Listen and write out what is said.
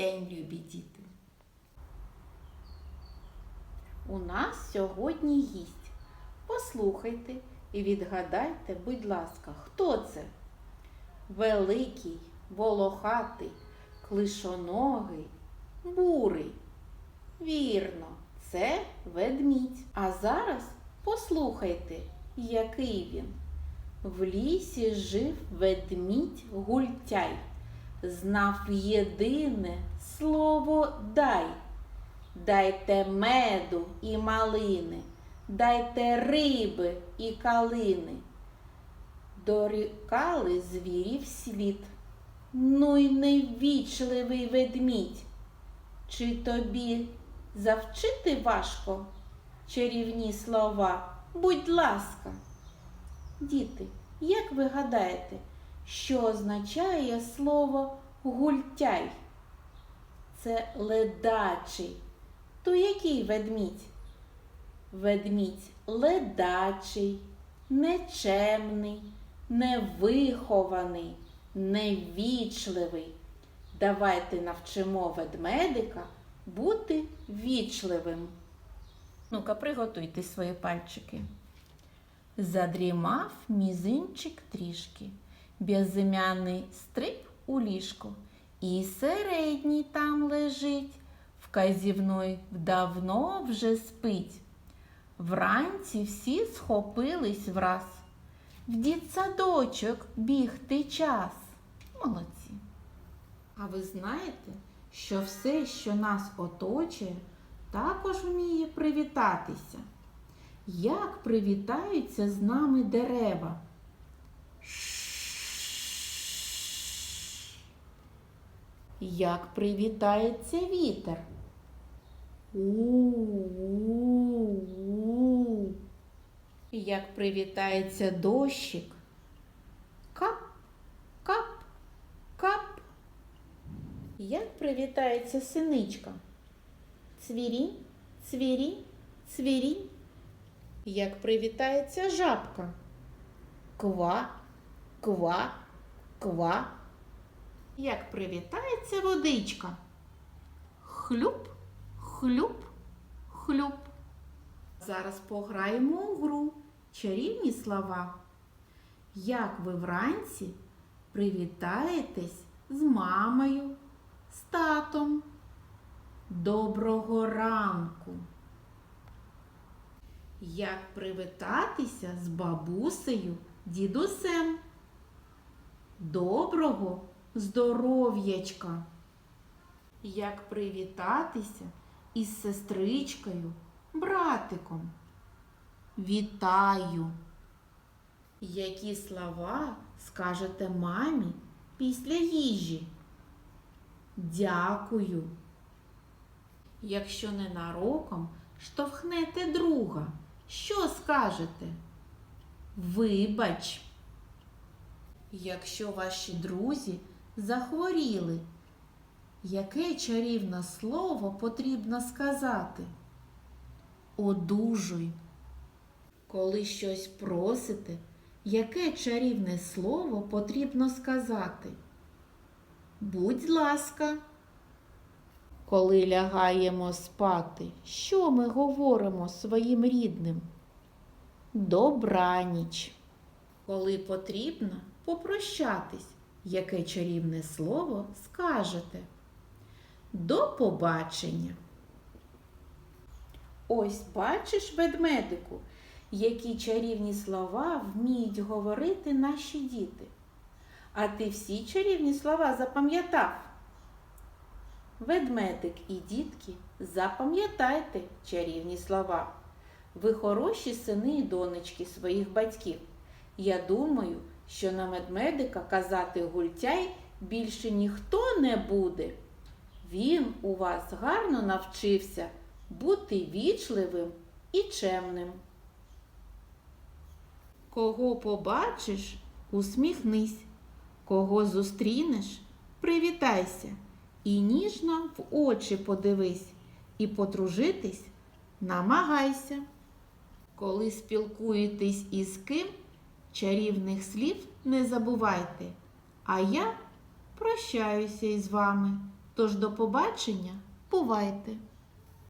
день, любі діти! У нас сьогодні гість. Послухайте і відгадайте, будь ласка, хто це? Великий, волохатий, клишоногий, бурий. Вірно, це ведмідь. А зараз послухайте, який він. В лісі жив ведмідь гультяй, знав єдине слово дай. Дайте меду і малини, дайте риби і калини. Дорікали звірів світ. Ну й невічливий ведмідь. Чи тобі завчити важко чарівні слова? Будь ласка. Діти, як ви гадаєте, що означає слово гультяй? Це ледачий. То який ведмідь? Ведмідь ледачий, нечемний, невихований, невічливий. Давайте навчимо ведмедика бути вічливим. Ну-ка, приготуйте свої пальчики. Задрімав мізинчик трішки, безім'яний стрип у ліжко, і середній там лежить, вказівной давно вже спить. Вранці всі схопились враз. В дітсадочок бігти час. Молодці. А ви знаєте, що все, що нас оточує, також вміє привітатися. Як привітаються з нами дерева? Як привітається вітер? У-у-у. Як привітається дощик? Кап, кап, кап. Як привітається синичка? Цвірінь, цвірінь, цвірінь. Як привітається жабка? Ква, ква, ква. Як привітається водичка? Хлюп, хлюп, хлюп. Зараз пограємо у гру чарівні слова. Як ви вранці привітаєтесь з мамою, з татом? Доброго ранку. Як привітатися з бабусею, дідусем? Доброго здоров'ячка. Як привітатися із сестричкою, братиком? Вітаю. Які слова скажете мамі після їжі? Дякую. Якщо ненароком штовхнете друга, що скажете? Вибач. Якщо ваші друзі захворіли, яке чарівне слово потрібно сказати? Одужуй. Коли щось просите, яке чарівне слово потрібно сказати? Будь ласка. Коли лягаємо спати, що ми говоримо своїм рідним? Добраніч. Коли потрібно попрощатись, яке чарівне слово скажете? До побачення. Ось бачиш, ведмедику, які чарівні слова вміють говорити наші діти. А ти всі чарівні слова запам'ятав? Ведмедик і дітки, запам'ятайте чарівні слова. Ви хороші сини і донечки своїх батьків. Я думаю, що на ведмедика казати гультяй більше ніхто не буде. Він у вас гарно навчився бути вічливим і чемним. Кого побачиш, усміхнись, кого зустрінеш, привітайся і ніжно в очі подивись, і подружитись намагайся. Коли спілкуєтесь із ким, чарівних слів не забувайте, а я прощаюся із вами. Тож до побачення, бувайте!